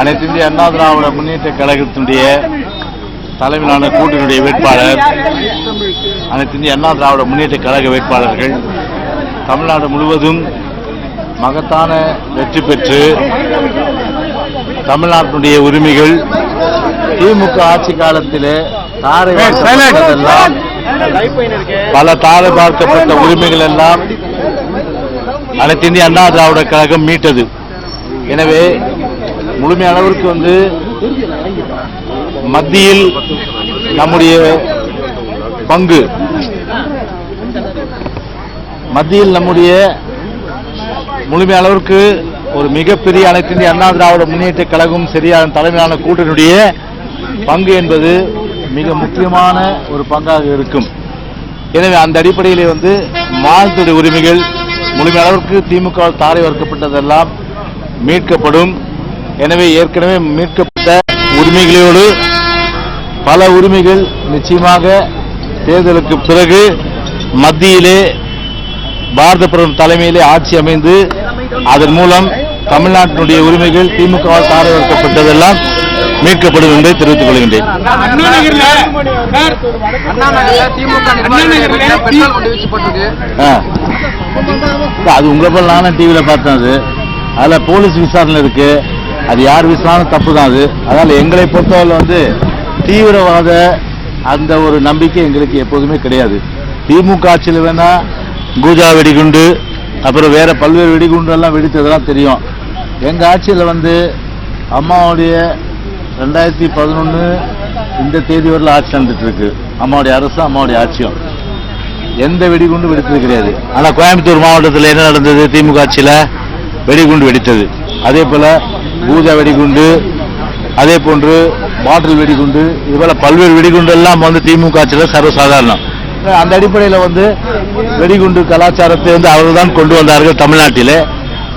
அனைத்து இந்திய அண்ணா திராவிட முன்னேற்ற கழகத்தினுடைய தலைமையிலான கூட்டணியுடைய வேட்பாளர் அனைத்து இந்திய அண்ணா திராவிட முன்னேற்ற கழக வேட்பாளர்கள் தமிழ்நாடு முழுவதும் மகத்தான வெற்றி பெற்று தமிழ்நாட்டினுடைய உரிமைகள் திமுக ஆட்சி காலத்திலே தாரை வார்க்கப்பட்டதெல்லாம் பல தாரை பார்க்கப்பட்ட உரிமைகள் எல்லாம் அனைத்து இந்திய அண்ணா திராவிட கழகம் மீட்டது. எனவே முழுமை அளவிற்கு வந்து மத்தியில் நம்முடைய பங்கு. மத்தியில் நம்முடைய முழுமை அளவிற்கு ஒரு மிகப்பெரிய அனைத்து இந்திய அண்ணா திராவிட முன்னேற்ற கழகம் சரியான தலைமையிலான கூட்டணியுடைய பங்கு என்பது மிக முக்கியமான ஒரு பங்காக இருக்கும். எனவே அந்த அடிப்படையிலே வந்து மாநிலத்துடைய உரிமைகள் முழுமை அளவிற்கு திமுக தாரை வர்க்கப்பட்டதெல்லாம் மீட்கப்படும். எனவே ஏற்கனவே மீட்கப்பட்ட உரிமைகளோடு பல உரிமைகள் நிச்சயமாக தேர்தலுக்கு பிறகு மத்தியிலே பாரத பிரதமர் தலைமையிலே ஆட்சி அமைந்து அதன் மூலம் தமிழ்நாட்டினுடைய உரிமைகள் திமுகவால் தாரவர்க்கப்பட்டதெல்லாம் மீட்கப்படும் என்று தெரிவித்துக் கொள்கின்றேன். ஆ. அது உங்களை போல நானும் டிவியில பார்த்தேன் அது. அதுல போலீஸ் விசாரணை இருக்கு. அது யார் விசாரணை தப்பு தான் அது. அதனால் எங்களை பொறுத்தவரை வந்து தீவிரவாத அந்த ஒரு நம்பிக்கை எங்களுக்கு எப்போதுமே கிடையாது. திமுக ஆட்சியில் வேணால் கூஜா வெடிகுண்டு அப்புறம் வேறு பல்வேறு வெடிகுண்டு எல்லாம் வெடித்ததெல்லாம் தெரியும். எங்கள் ஆட்சியில் வந்து அம்மாவுடைய ரெண்டாயிரத்தி பதினொன்று இந்த தேதி வரல ஆட்சி நடந்துட்டுருக்கு. அம்மாவுடைய அரசும் அம்மாவுடைய ஆட்சியும். எந்த வெடிகுண்டும் வெடித்தது கிடையாது. ஆனால் கோயம்புத்தூர் மாவட்டத்தில் என்ன நடந்தது? திமுக ஆட்சியில் வெடிகுண்டு வெடித்தது. அதே போல் பூஜா வெடிகுண்டு அதே போன்று பாட்டில் வெடிகுண்டு இது போல பல்வேறு வெடிகுண்டு எல்லாம் வந்து திமுக ஆட்சியில சர்வசாதாரணம். அந்த அடிப்படையில் வந்து வெடிகுண்டு கலாச்சாரத்தை வந்து அவர்கள் தான் கொண்டு வந்தார்கள் தமிழ்நாட்டிலே.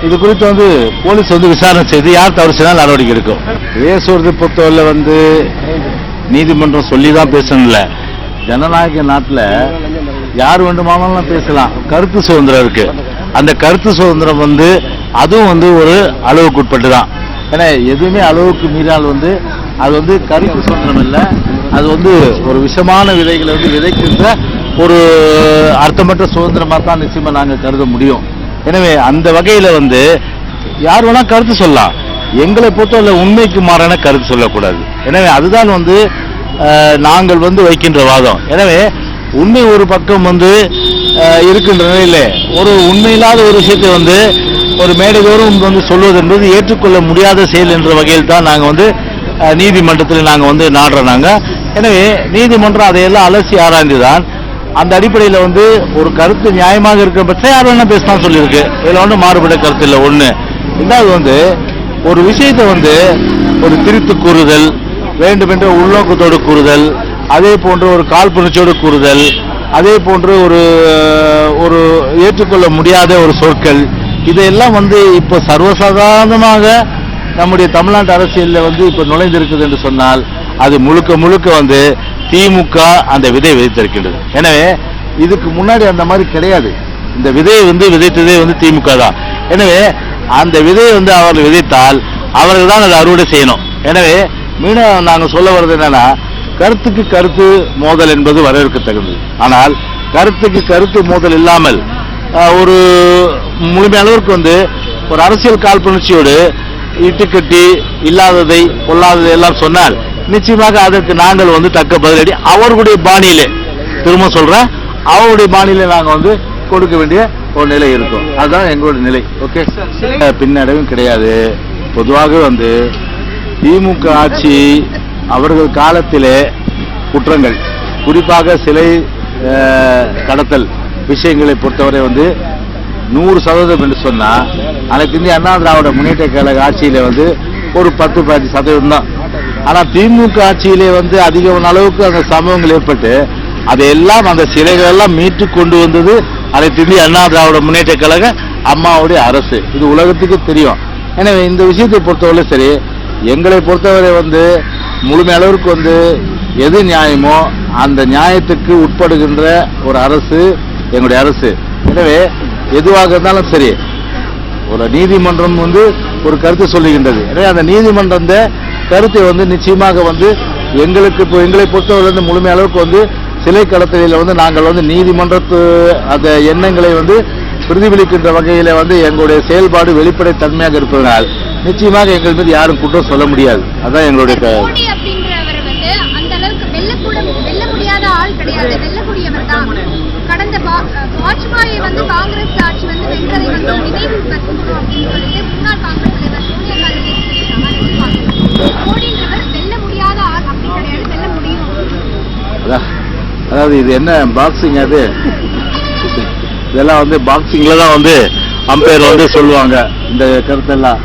இது குறித்து வந்து போலீஸ் வந்து விசாரணை செய்து யார் தவறு செய்தால் நடவடிக்கை எடுக்கும். பேசுறது பொறுத்தவரை வந்து நீதிமன்றம் சொல்லி தான் பேசணும்ல. ஜனநாயக நாட்டில் யார் வேண்டுமானாலும் பேசலாம். கருத்து சுதந்திரம் இருக்கு. அந்த கருத்து சுதந்திரம் வந்து அதுவும் வந்து ஒரு அளவுக்கு உட்பட்டு தான் ஏன்னா எதுவுமே அளவுக்கு மீறினால் வந்து அது வந்து கருத்து சுதந்திரம் இல்லை. அது வந்து ஒரு விஷமான விதைகளை வந்து விதைக்கின்ற ஒரு அர்த்தமற்ற சுதந்திரமாக தான் நிச்சயமாக நாங்கள் கருத முடியும். எனவே அந்த வகையில் வந்து யார் வேணால் கருத்து சொல்லலாம். எங்களை பொறுத்தவரை உண்மைக்கு மாறான கருத்து சொல்லக்கூடாது. எனவே அதுதான் வந்து நாங்கள் வந்து வைக்கின்ற வாதம். எனவே உண்மை ஒரு பக்கம் வந்து இருக்கின்ற நிலையில் ஒரு உண்மையில்லாத ஒரு விஷயத்தை வந்து ஒரு மேடைதோறும் வந்து சொல்வது என்பது ஏற்றுக்கொள்ள முடியாத செயல் என்ற வகையில் தான் நாங்கள் வந்து நீதிமன்றத்தில் நாங்கள் வந்து நாடுறோம் நாங்கள் எனவே நீதிமன்றம் அதையெல்லாம் அலசி ஆராய்ந்து தான் அந்த அடிப்படையில் வந்து ஒரு கருத்து நியாயமாக இருக்கிற பட்சம் யார் வேணால் பேசலாம் சொல்லியிருக்கு. இதில் ஒன்றும் மாறுபட்ட கருத்து இல்லை ஒன்று ரெண்டாவது வந்து ஒரு விஷயத்தை வந்து ஒரு திரித்து கூறுதல் வேண்டுமென்ற உள்நோக்கத்தோடு கூறுதல் அதே போன்று ஒரு காழ்ப்புணர்ச்சியோடு கூறுதல் அதே போன்று ஒரு ஒரு ஏற்றுக்கொள்ள முடியாத ஒரு சொற்கள் இதையெல்லாம் வந்து இப்போ சர்வசாதாரணமாக நம்முடைய தமிழ்நாட்டு அரசியலில் வந்து இப்போ நுழைந்திருக்குது என்று சொன்னால் அது முழுக்க முழுக்க வந்து திமுக அந்த விதை விதைத்திருக்கின்றது. எனவே இதுக்கு முன்னாடி அந்த மாதிரி கிடையாது. இந்த விதையை வந்து விதைத்ததே வந்து திமுக தான். எனவே அந்த விதையை வந்து அவர்கள் விதைத்தால் அவர்கள் தான் அதை அறுவடை செய்யணும். எனவே மீண்டும் நாங்கள் சொல்ல வர்றது என்னன்னா கருத்துக்கு கருத்து மோதல் என்பது வரவேற்கத்தக்கது. ஆனால் கருத்துக்கு கருத்து மோதல் இல்லாமல் ஒரு முழுமையான அளவிற்கு வந்து ஒரு அரசியல் காழ்ப்புணர்ச்சியோடு இட்டுக்கட்டி இல்லாததை பொல்லாததை எல்லாம் சொன்னால் நிச்சயமாக அதற்கு நாங்கள் வந்து தக்க பதிலடி அவர்களுடைய பாணியிலே. திரும்ப சொல்றேன் அவருடைய பாணியிலே நாங்க வந்து கொடுக்க வேண்டிய ஒரு நிலை இருக்கும். அதுதான் எங்களுடைய நிலை. ஓகே பின்னடைவும் கிடையாது. பொதுவாக வந்து திமுக ஆட்சி அவர்கள் காலத்திலே குற்றங்கள். குறிப்பாக சிலை கடத்தல் விஷயங்களை பொறுத்தவரை வந்து நூறு சதவீதம் என்று சொன்னால் அன்னைக்கு இந்திய அண்ணா திராவிட முன்னேற்ற கழக ஆட்சியில் வந்து ஒரு பத்து பதினஞ்சு சதவீதம் தான். ஆனால் திமுக ஆட்சியிலே வந்து அதிகமான அளவுக்கு அந்த சம்பவங்கள் ஏற்பட்டு அதையெல்லாம் அந்த சிலைகள் எல்லாம் மீட்டு கொண்டு வந்தது அனைத்து இந்திய அண்ணா திராவிட முன்னேற்ற கழக அம்மாவுடைய அரசு. இது உலகத்துக்கு தெரியும். எனவே இந்த விஷயத்தை பொறுத்தவரை சரி எங்களை பொறுத்தவரை வந்து முழுமை அளவிற்கு வந்து எது நியாயமோ அந்த நியாயத்துக்கு உட்படுகின்ற ஒரு அரசு எங்களுடைய அரசு. எனவே எதுவாக இருந்தாலும் சரி. ஒரு நீதிமன்றம் வந்து ஒரு கருத்து சொல்லுகின்றது. எனவே அந்த நீதிமன்றம் கருத்தை வந்து நிச்சயமாக வந்து எங்களுக்கு இப்போ எங்களை பொறுத்தவரை வந்து முழுமை அளவுக்கு வந்து சிலை கடத்தலில் வந்து நாங்கள் வந்து நீதிமன்றத்து அந்த எண்ணங்களை வந்து பிரதிபலிக்கின்ற வகையில் வந்து எங்களுடைய செயல்பாடு வெளிப்படை தன்மையாக இருப்பதனால் நிச்சயமாக எங்கள் மீது யாரும் குற்றம் சொல்ல முடியாது. அதான் எங்களுடைய அந்த அளவுக்கு வெல்லக்கூட வெல்ல முடியாத ஆள் கிடையாது. வெல்லக்கூடியவர் தான். கடந்த வாஜ்பாயை வந்து காங்கிரஸ் ஆட்சி வந்து வென்றதை வந்து நினைவு படுத்தணும் அப்படின்னு சொல்லிட்டு முன்னாள் காங்கிரஸ் தலைவர் சோனியா காந்தி மோடின்றவர் வெல்ல முடியாத ஆள் அப்படி கிடையாது வெல்ல முடியும். அதாவது இது என்ன பாக்ஸிங் அது? இதெல்லாம் வந்து பாக்ஸிங்ல தான் வந்து அம்பையர் வந்து சொல்லுவாங்க இந்த கருத்தெல்லாம்.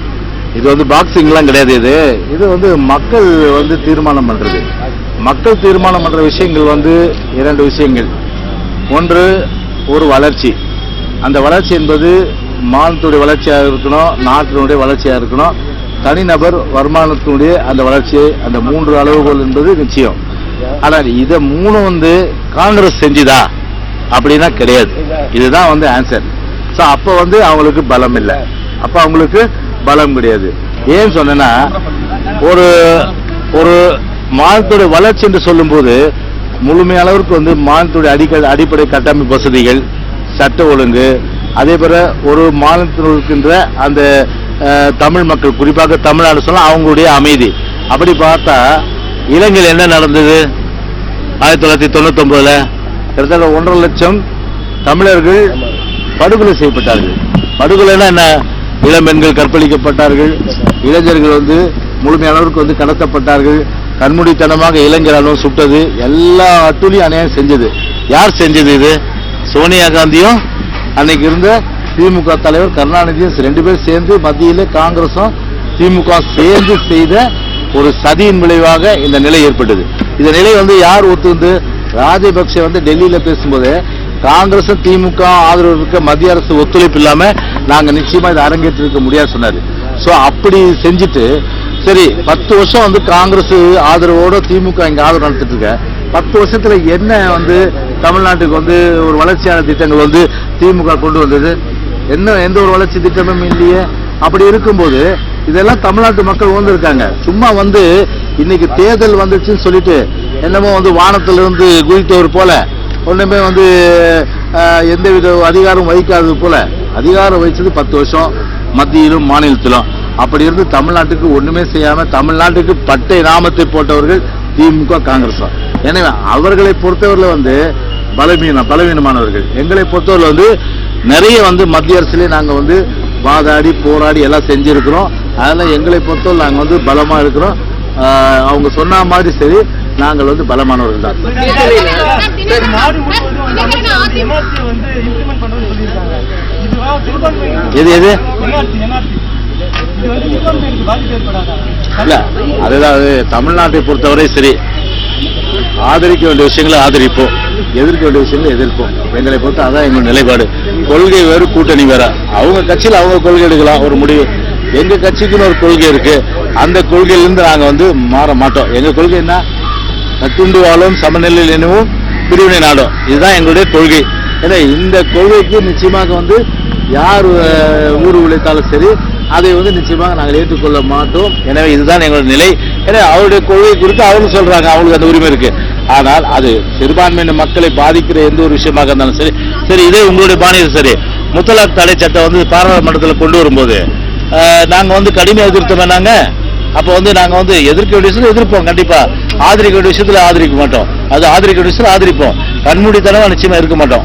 இது வந்து பாக்ஸிங்லாம் கிடையாது இது. இது வந்து மக்கள் வந்து தீர்மானம் பண்றது. மக்கள் தீர்மானம் பண்ற விஷயங்கள் வந்து இரண்டு விஷயங்கள். ஒன்று ஒரு வளர்ச்சி. அந்த வளர்ச்சி என்பது மாநிலத்துடைய வளர்ச்சியாக இருக்கணும் நாட்டினுடைய வளர்ச்சியாக இருக்கணும். தனிநபர் வருமானத்தினுடைய அந்த வளர்ச்சியை அந்த மூன்று அளவுகோல் என்பது நிச்சயம். ஆனால் இதை மூணு வந்து காங்கிரஸ் செஞ்சுதா? அப்படின்னா கிடையாது. இதுதான் வந்து ஆன்சர் ஸோ அப்போ வந்து அவங்களுக்கு பலம் இல்லை. அப்போ அவங்களுக்கு பலம் கிடையாது. ஏன் சொன்னேன்னா ஒரு ஒரு மாநிலத்துடைய வளர்ச்சி என்று சொல்லும்போது முழுமையளவிற்கு வந்து மாநிலத்துடைய அடிக்க அடிப்படை கட்டமைப்பு வசதிகள் சட்ட ஒழுங்கு அதே போல ஒரு மாநிலத்தில் இருக்கின்ற அந்த தமிழ் மக்கள் குறிப்பாக தமிழ்நாடு சொன்னால் அவங்களுடைய அமைதி. அப்படி பார்த்தா இலங்கையில் என்ன நடந்தது? ஆயிரத்தி தொள்ளாயிரத்தி தொண்ணூத்தொன்பதுல கிட்டத்தட்ட ஒன்றரை லட்சம் தமிழர்கள் படுகொலை செய்யப்பட்டார்கள். படுகொலைனா என்ன? இளம் பெண்கள் கற்பழிக்கப்பட்டார்கள். இளைஞர்கள் வந்து முழுமையானவருக்கு வந்து கடத்தப்பட்டார்கள். கண்மூடித்தனமாக இளைஞராலும் சுட்டது. எல்லா அட்டுலையும் அநியாயம் செஞ்சது. யார் செஞ்சது இது? சோனியா காந்தியும் அன்னைக்கு இருந்த திமுக தலைவர் கருணாநிதியும் ரெண்டு பேரும் சேர்ந்து மத்தியில் காங்கிரஸும் திமுக சேர்ந்து செய்த ஒரு சதியின் விளைவாக இந்த நிலை ஏற்பட்டது. இந்த நிலை வந்து யார் ஒத்துந்து ராஜபக்சே வந்து டெல்லியில பேசும்போது காங்கிரஸும் திமுக ஆதரவு இருக்க மத்திய அரசு ஒத்துழைப்பு இல்லாம நாங்க நிச்சயமா இதை அரங்கேற்றிருக்க முடியாது சொன்னாரு. சோ அப்படி செஞ்சுட்டு சரி பத்து வருஷம் வந்து காங்கிரஸ் ஆதரவோட திமுக இங்க ஆதரவு நடத்திட்டு இருக்க. பத்து வருஷத்துல என்ன வந்து தமிழ்நாட்டுக்கு வந்து ஒரு வளர்ச்சியான திட்டங்கள் வந்து திமுக கொண்டு வந்தது? என்ன எந்த ஒரு வளர்ச்சி திட்டமும் இல்லையே. அப்படி இருக்கும்போது இதெல்லாம் தமிழ்நாட்டு மக்கள் உணர்ந்திருக்காங்க. சும்மா வந்து இன்னைக்கு தேர்தல் வந்துச்சுன்னு சொல்லிட்டு என்னமோ வந்து வானத்திலிருந்து குதித்தவர் போல ஒண்ணுமே வந்து எந்த எந்தவித அதிகாரம் வகிக்காதது போல அதிகாரம் வகிச்சது பத்து வருஷம் மத்தியிலும் மாநிலத்திலும். அப்படி இருந்து தமிழ்நாட்டுக்கு ஒண்ணுமே செய்யாம தமிழ்நாட்டுக்கு பட்டை நாமத்தை போட்டவர்கள் திமுக காங்கிரஸ். தான். எனவே அவர்களை பொறுத்தவரையில வந்து பலவீனம் பலவீனமானவர்கள். எங்களை பொறுத்தவரையில வந்து நிறைய வந்து மத்திய அரசுலயே நாங்க வந்து வாதாடி போராடி எல்லாம் செஞ்சிருக்கிறோம். அதனால எங்களை பொறுத்தவரை நாங்க வந்து பலமா இருக்கிறோம். அவங்க சொன்ன மாதிரி சரி நாங்கள் வந்து பலமானவர்கள் தான். எது எது? இல்ல அதுதான் அது தமிழ்நாட்டை பொறுத்தவரை சரி. ஆதரிக்க வேண்டிய விஷயங்களை ஆதரிப்போம். எதிர்க்க வேண்டிய விஷயங்களை எதிர்ப்போம். எங்களை பொறுத்த அதான் எங்க நிலைப்பாடு. கொள்கை வேறு கூட்டணி வேற. அவங்க கட்சியில் அவங்க கொள்கை எடுக்கலாம் ஒரு முடிவு. எங்க கட்சிக்குன்னு ஒரு கொள்கை இருக்கு. அந்த கொள்கையிலிருந்து நாங்க வந்து மாற மாட்டோம். எங்க கொள்கை என்ன? கட்டுண்டு வாழும் சமநிலையில் எனவும் பிரிவினை நாடும் இதுதான் எங்களுடைய கொள்கை. ஏன்னா இந்த கொள்கைக்கு நிச்சயமாக வந்து யார் ஊர் உழைத்தாலும் சரி அதை வந்து நிச்சயமாக நாங்கள் ஏற்றுக்கொள்ள மாட்டோம். எனவே இதுதான் எங்களுடைய நிலை. ஏன்னா அவருடைய கொள்கை குறித்து அவங்களும் சொல்றாங்க. அவங்களுக்கு அந்த உரிமை இருக்கு. ஆனால் அது சிறுபான்மையின மக்களை பாதிக்கிற எந்த ஒரு விஷயமாக இருந்தாலும் சரி சரி இதே உங்களுடைய பாணியில் சரி. முத்தலாக் தடை சட்டம் வந்து பாராளுமன்றத்தில் கொண்டு வரும்போது நாங்கள் வந்து கடுமையாக எதிர்த்தோம் நாங்க அப்போ வந்து நாங்கள் வந்து எதிர்க்க வேண்டிய விஷயத்தில் எதிர்ப்போம் கண்டிப்பா. ஆதரிக்க வேண்டிய விஷயத்தில் ஆதரிக்க மாட்டோம். அது ஆதரிக்க வேண்டிய விஷயத்தில் ஆதரிப்போம். கண்மூடித்தனமா நிச்சயமா இருக்க மாட்டோம்.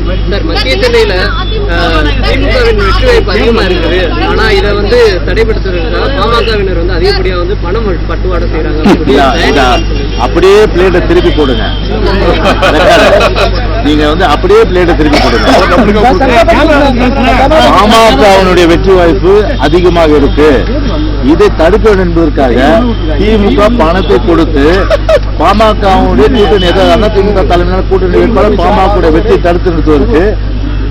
திமுகவின் வெற்றி வாய்ப்பு அதிகமா இருக்குது. ஆனா இதை வந்து தடைப்படுத்துறதுக்காக பாமகவினர் வந்து அதிகப்படியா வந்து பணம் பட்டுவாடை செய்யறாங்க அப்படியே பிளேட்டை திருப்பி போடுங்க. நீங்க வந்து அப்படியே பிளேட்டை திருப்பி போடுங்க. பாமகவினுடைய வெற்றி வாய்ப்பு அதிகமாக இருக்கு. இதை தடுக்க வேண்டும் என்பதற்காக திமுக பணத்தை கொடுத்து பாமகவுடைய கூட்டணி ஏதாவது திமுக தலைமையிலான கூட்டணி வேட்பாளர் பாமக வெற்றி தடுத்து நிறுத்துவதற்கு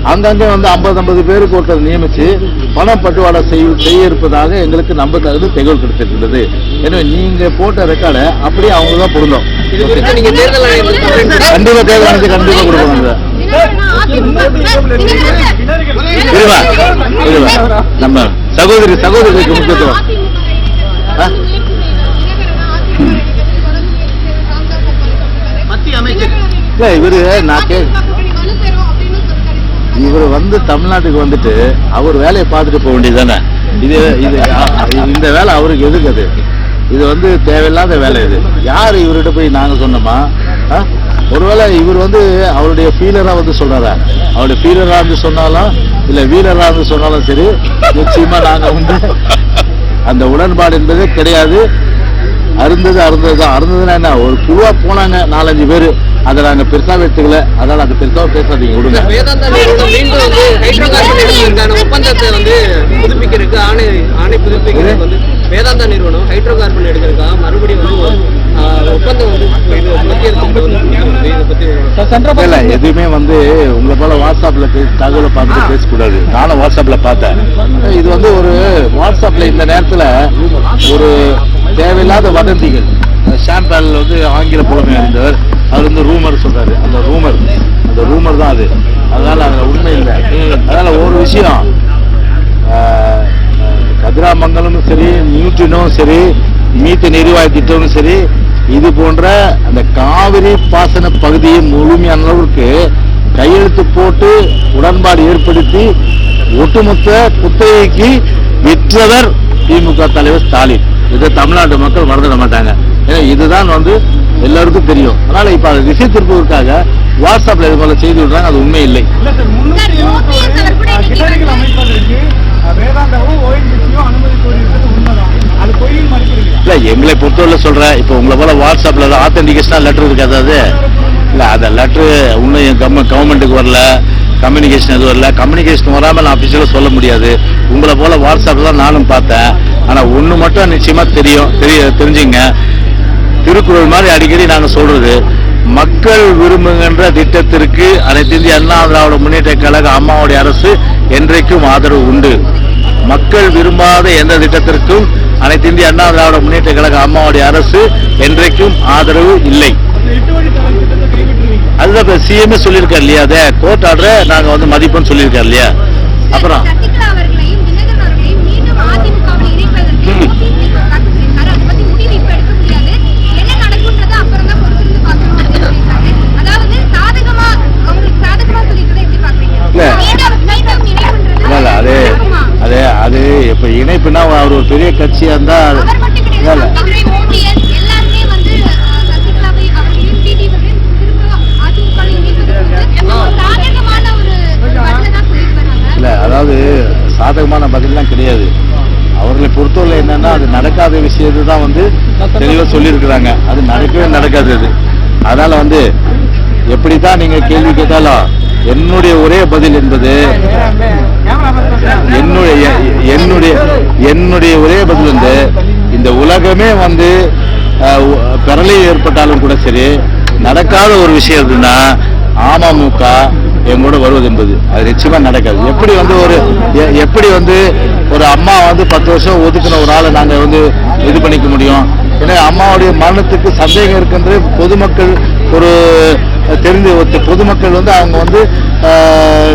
அங்கங்க வந்து ஐம்பது ஐம்பது பேருக்கு ஒருத்தர் நியமிச்சு பண பட்டுவாடா செய்ய செய்ய இருப்பதாக எங்களுக்கு நம்ப தகுந்த தகவல் கிடைத்திருக்கிறது. எனவே நீங்க போட்ட ரெக்கார்டை அப்படியே அவங்க தான் பொருந்தோம் நீங்க தேர்தல் ஆணையத்தை கண்டிப்பா கொடுப்பாங்க தினகரன் அதிமுக தினகரன் இருவா இருவா நம்ம சகோதரி சகோதரிக்கு முக்கியத்துவம். ஆ? மத்திய அமைச்சர். இல்ல இவரு நான் கே இவர் வந்து தமிழ்நாட்டுக்கு வந்துட்டு அவர் வேலையை பார்த்துட்டு போக வேண்டியதுதானே? இது இது இந்த வேலை அவருக்கு எதுக்கு அது? இது வந்து தேவையில்லாத வேலை இது. யார் இவர்கிட்ட போய் நாங்கள் சொன்னோமா? ஆ? ஒருவேளை இவர் வந்து அவருடைய ஃபீலராக வந்து சொல்கிறாரா அவருடைய ஃபீலராக இருந்து சொன்னாலும் இல்லை வீரராக இருந்து சொன்னாலும் சரி நிச்சயமாக நாங்கள் வந்து அந்த உடன்பாடு என்பதே கிடையாது. அருந்தது அருந்தது தான் அருந்ததுன்னா என்ன? ஒரு குழுவா போனாங்க நாலஞ்சு பேர். அதை நாங்க பெருசா எடுத்துக்கல அதனால அது பெருசா பேசாதீங்க விடுங்க. வேதாந்தா நிறுவனம் மீண்டும் வந்து ஹைட்ரோ கார்பன் எடுப்பதற்கான ஒப்பந்தத்தை வந்து புதுப்பிக்கிறதுக்கு ஆணை ஆணை புதுப்பிக்கிறதுக்கு வந்து வேதாந்தா நிறுவனம் ஹைட்ரோ கார்பன் எடுக்கிறதுக்காக மறுபடியும் வந்து எதுவுமே வந்து உங்களை போல வாட்ஸ்அப்ல தகவலை பார்த்துட்டு பேசக்கூடாது. நானும் வாட்ஸ்அப்ல பார்த்தேன். இது வந்து ஒரு வாட்ஸ்அப்ல இந்த நேரத்துல ஒரு தேவையில்லாத வதந்திகள். ஷாம்பேல் வந்து ஆங்கில புலமை அறிந்தவர். அவர் வந்து ரூமர் சொல்றாரு. அந்த ரூமர். அந்த ரூமர் தான் அது. அதனால அதுல உண்மை இல்லை. அதனால ஒரு விஷயம். கதிராமங்கலமும் சரி நியூட்ரினும் சரி மீத்த திட்டமும் சரி இது போன்ற அந்த காவிரி பாசன பகுதியை முழுமையான அளவுக்கு கையெழுத்து போட்டு உடன்பாடு ஏற்படுத்தி ஒட்டுமொத்த குத்தகைக்கு விற்றவர் திமுக தலைவர் ஸ்டாலின். இதை தமிழ்நாட்டு மக்கள் மறந்துட மாட்டாங்க. ஏன்னா இதுதான் வந்து எல்லாருக்கும் தெரியும். அதனால இப்ப அதை திசை திருப்பதற்காக வாட்ஸ்அப்ல இது போல செய்தி விடுறாங்க அது உண்மை இல்லை. வேதாந்தாவும் ஓஎன்ஜிசியும் அனுமதி கோரியிருக்கிறது இல்லை எங்களை பொறுத்தவரை சொல்கிறேன் இப்போ உங்களை போல வாட்ஸ்அப்பில் ஆத்தன்டிகேஷனாக லெட்ரு இருக்காது அது இல்லை அந்த லெட்ரு இன்னும் கவர்மெண்ட்டுக்கு வரல. கம்யூனிகேஷன் எதுவும் வரல. கம்யூனிகேஷன் வராமல் நான் அஃபிஷியலாக சொல்ல முடியாது. உங்களை போல வாட்ஸ்அப்பில் தான் நானும் பார்த்தேன். ஆனால் ஒன்று மட்டும் நிச்சயமாக தெரியும். தெரிய தெரிஞ்சுங்க. திருக்குறள் மாதிரி அடிக்கடி நாங்கள் சொல்கிறது மக்கள் விரும்புகின்ற திட்டத்திற்கு அனைத்து இந்திய அண்ணா திராவிட முன்னேற்ற கழக அம்மாவுடைய அரசு என்றைக்கும் ஆதரவு உண்டு. மக்கள் விரும்பாத எந்த திட்டத்திற்கும் அனைத்து இந்திய அண்ணா திராவிட முன்னேற்ற கழக அம்மாவுடைய அரசு என்றைக்கும் ஆதரவு இல்லை. அதுதான் சிஎம்ஏ சொல்லியிருக்காரு இல்லையா? அதை கோர்ட் ஆர்டரை நாங்கள் வந்து மதிப்போம்னு சொல்லியிருக்காரு இல்லையா? அப்புறம் சசிகலா அவர்களையும் தினகரன் அவர்களையும் மீண்டும் அதிமுகவில் இணைப்பதற்கு ம். ஓபிஎஸ் கருத்து சொல்லியிருக்காரு அதை பத்தி முடிவு இப்ப எடுக்க முடியாது என்ன நடக்கும்ன்றதை அப்புறம் தான் பொறுத்திருந்து பார்க்கணும் அப்படின்னு சொல்லியிருக்காரு அதாவது சாதகமா அவங்களுக்கு சாதகமா சொல்லியிருக்கதை எப்படி பாக்குறீங்க இல்ல. மீண்டும் மீண்டும் இணைப்புன்றது இல்ல இல்ல அது நடக்குமா? அது அது இப்ப இணைப்புனா அவர் ஒரு பெரிய கட்சியா இருந்தா அது- அவர் மட்டும் இல்ல, கிடையாது இல்ல. தம்பிதுரை, ஓபிஎஸ் எல்லாருமே வந்து அஹ், சசிகலாவை அவர்களையும் டிடி அவர்களையும் திரும்ப அதிமுகவில் இணைப்பதற்கு ஒரு சாதகமான ஒரு ஒரு பதில தான் சொல்லிட்டு வராங்க இல்ல அதாவது சாதகமான பதில்லாம் கிடையாது. அவர்களை பொறுத்தவரை என்னன்னா அது நடக்காத விஷயத்தை தான் வந்து தெளிவா சொல்லியிருக்கிறாங்க. அது நடக்கவே நடக்காது அது. அதனால வந்து எப்படித்தான் நீங்க கேள்வி கேட்டாலும் என்னுடைய ஒரே பதில் என்பது என்னுடைய என்னுடைய என்னுடைய ஒரே பதில் வந்து இந்த உலகமே வந்து அஹ், ஏற்பட்டாலும் கூட சரி நடக்காத ஒரு விஷயம் இருக்குன்னா அமமுக எங்கூட வருவது என்பது. அது நிச்சயமா நடக்காது. எப்படி வந்து ஒரு எ- எப்படி வந்து ஒரு அம்மா வந்து பத்து வருஷம் ஒதுக்கின ஒரு ஆளை நாங்கள் வந்து இது பண்ணிக்க முடியும்? ஏன்னா அம்மாவுடைய மரணத்துக்கு சந்தேகம் இருக்குன்றது பொதுமக்கள் ஒரு தெரிந்து பொதுமக்கள் வந்து அவங்க வந்து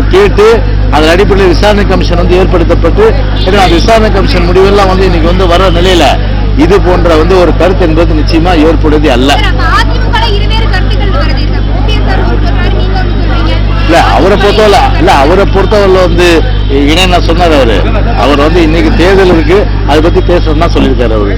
கேட்டு அதன் அடிப்படையில் விசாரணை கமிஷன் வந்து ஏற்படுத்தப்பட்டு ஏன்னா அந்த விசாரணை கமிஷன் முடிவெல்லாம் வந்து இன்னைக்கு வந்து வர நிலையில இது போன்ற வந்து ஒரு கருத்து என்பது நிச்சயமா ஏற்படுவது அல்ல. இல்ல அவரை பொறுத்தவரை இல்ல அவரை பொறுத்தவரை வந்து இணைய சொன்னார் அவரு. அவர் வந்து இன்னைக்கு தேர்தல் இருக்கு அதை பத்தி பேசுறதுன்னா சொல்லியிருக்காரு அவரு.